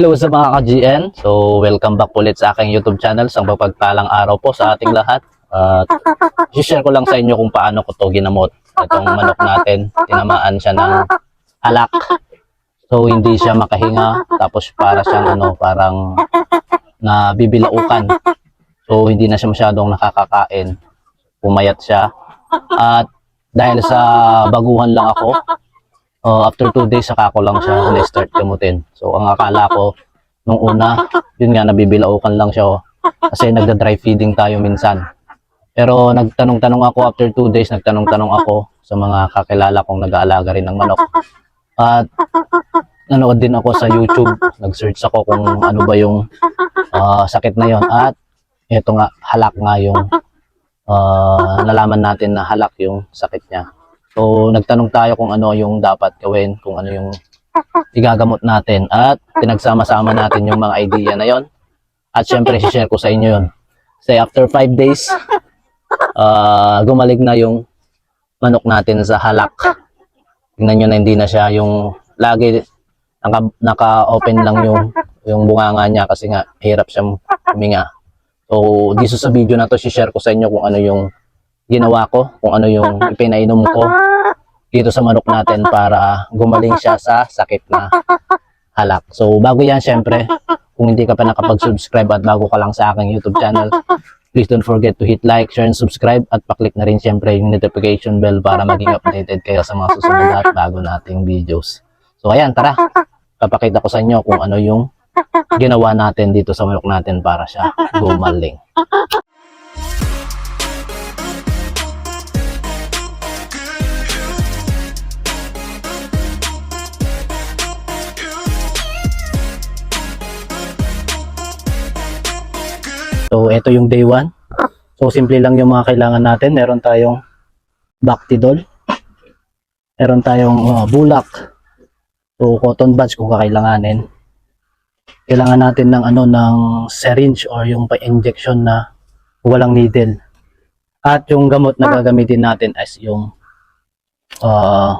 Hello sa mga ka-GN. So, welcome back ulit sa aking YouTube channel. Sa pagpagpalang araw po sa ating lahat. At share ko lang sa inyo kung paano ko to ginamot. Itong manok natin, tinamaan siya ng alak. So, hindi siya makahinga. Tapos para siyang ano, parang nabibilaukan. So, hindi na siya masyadong nakakakain. Pumayat siya. At dahil sa baguhan lang ako, uh, after two days, saka ko lang siya na-start gamutin. So, ang akala ko, nung una, yun nga, nabibilaukan lang siya. oh. Kasi nagda-dry feeding tayo minsan. Pero nagtanong-tanong ako after two days, nagtanong-tanong ako sa mga kakilala kong nag-aalaga rin ng manok. At nanood din ako sa YouTube, nag-search ako kung ano ba yung ah, sakit na yon At ito nga, halak nga yung ah, nalaman natin na halak yung sakit niya. So, nagtanong tayo kung ano yung dapat gawin, kung ano yung igagamot natin. At pinagsama-sama natin yung mga idea na yon. At syempre, share ko sa inyo yon. Say, after 5 days, ah gumaling na yung manok natin sa halak. Tingnan nyo na hindi na siya yung lagi naka, naka-open lang yung yung bunganga niya kasi nga hirap siyang huminga. So, dito sa video na to, share ko sa inyo kung ano yung ginawa ko, kung ano yung ipinainom ko dito sa manok natin para gumaling siya sa sakit na halak. So, bago yan, syempre, kung hindi ka pa nakapag-subscribe at bago ka lang sa aking YouTube channel, please don't forget to hit like, share, and subscribe at paklik na rin syempre yung notification bell para maging updated kayo sa mga susunod at bago nating videos. So, ayan, tara. Papakita ko sa inyo kung ano yung ginawa natin dito sa manok natin para siya gumaling. So, ito yung day 1. So, simple lang yung mga kailangan natin. Meron tayong Bactidol. Meron tayong uh, bulak. So, cotton buds kung kakailanganin. Kailangan natin ng ano ng syringe or yung pa-injection na walang needle. At yung gamot na gagamitin natin as yung uh,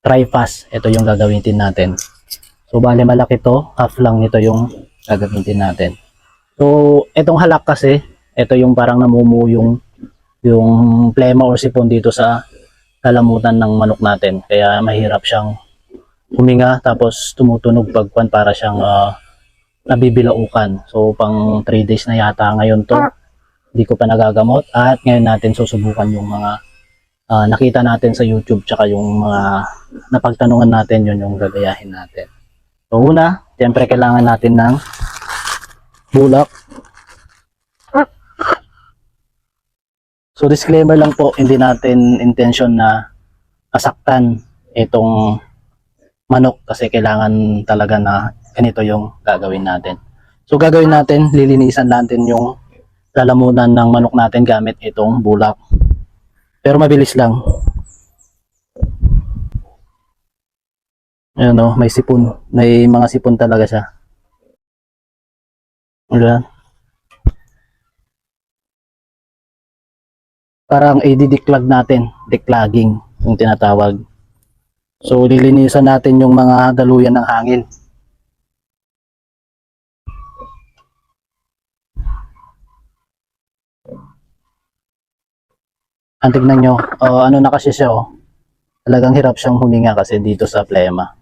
Trifast. Ito yung gagamitin natin. So, bale malaki to. Half lang nito yung gagamitin natin. So, itong halak kasi, ito yung parang namumuo yung plema or sipon dito sa lalamutan ng manok natin. Kaya mahirap siyang huminga tapos tumutunog pagpan para siyang ah, nabibilaukan. So, pang 3 days na yata ngayon to. Hindi ko pa nagagamot at ngayon natin susubukan yung mga ah, nakita natin sa YouTube tsaka yung mga napagtanungan natin yun yung gagayahin natin. So, una, siyempre kailangan natin ng bulak. So disclaimer lang po, hindi natin intention na asaktan itong manok kasi kailangan talaga na ganito yung gagawin natin. So gagawin natin, lilinisan natin yung lalamunan ng manok natin gamit itong bulak. Pero mabilis lang. Ayan o, may sipon. May mga sipon talaga siya. Ayan. Parang i-declag natin, declogging yung tinatawag. So lilinisan natin yung mga daluyan ng hangin. Ang tignan nyo, oh, ano na kasi siya oh. Talagang hirap siyang huminga kasi dito sa plema.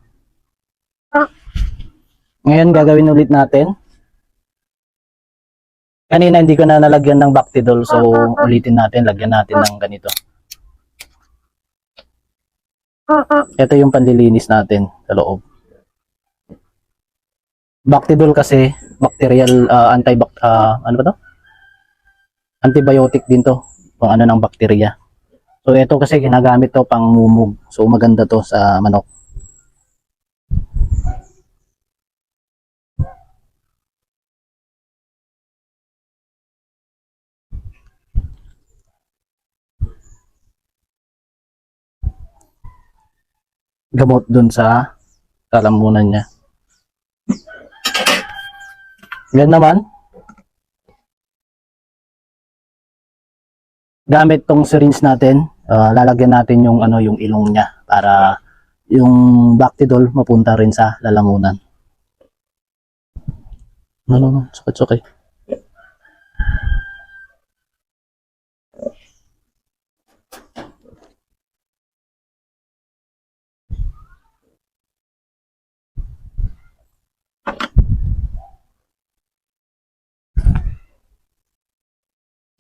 Ngayon gagawin ulit natin. Kanina hindi ko na nalagyan ng Bactidol so ulitin natin, lagyan natin ng ganito. Ito yung panlilinis natin sa loob. Bactidol kasi bacterial uh, anti uh, ano ba to? Antibiotic din to, pang ano ng bakterya. So ito kasi ginagamit to pang mumug. So maganda to sa manok. Gamot dun sa lalamunan niya. Yan naman. Gamit tong syringe natin, ah, lalagyan natin yung ano yung ilong niya para yung Bactidol mapunta rin sa lalamunan. No, no, no. It's okay,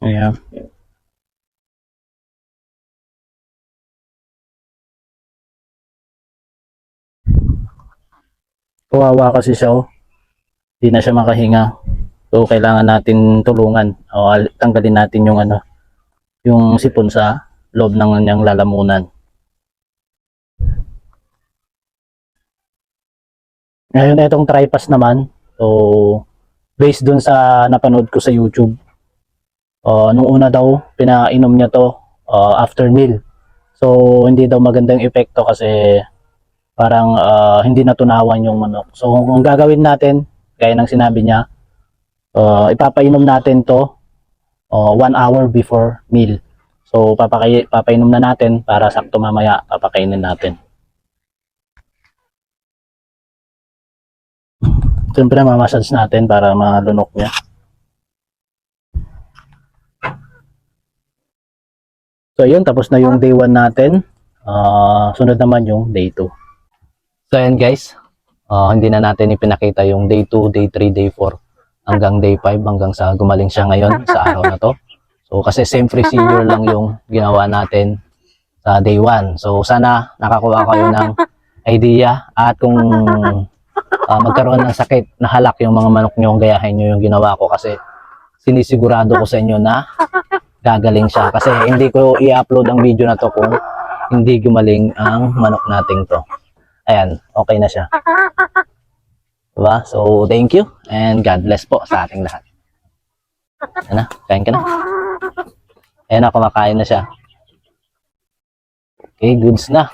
okay. Ayan. Kawawa kasi siya oh. Hindi na siya makahinga. So kailangan natin tulungan o al- tanggalin natin yung ano yung sipon sa loob ng kanyang lalamunan. Ngayon itong tripas naman. So based dun sa napanood ko sa YouTube. Uh, nung una daw pinainom niya to uh, after meal. So hindi daw magandang epekto kasi parang ah, hindi natunawan yung manok. So kung gagawin natin, gaya ng sinabi niya, ah, ipapainom natin to ah, one hour before meal. So papakay, papainom na natin para sakto mamaya papakainin natin. Siyempre mamassage natin para malunok niya. So yun, tapos na yung day 1 natin. Ah, sunod naman yung day 2. So ayan guys, Ah, hindi na natin ipinakita yung day 2, day 3, day 4 hanggang day 5 hanggang sa gumaling siya ngayon sa araw na to. So kasi same procedure lang yung ginawa natin sa day 1. So sana nakakuha kayo ng idea at kung ah, magkaroon ng sakit na halak yung mga manok nyo, gayahin nyo yung ginawa ko kasi sinisigurado ko sa inyo na gagaling siya kasi hindi ko i-upload ang video na to kung hindi gumaling ang manok nating to. Ayan, okay na siya. Diba? So, thank you and God bless po sa ating lahat. Ayan na, kain ka na. Ayan na, kumakain na siya. Okay, goods na.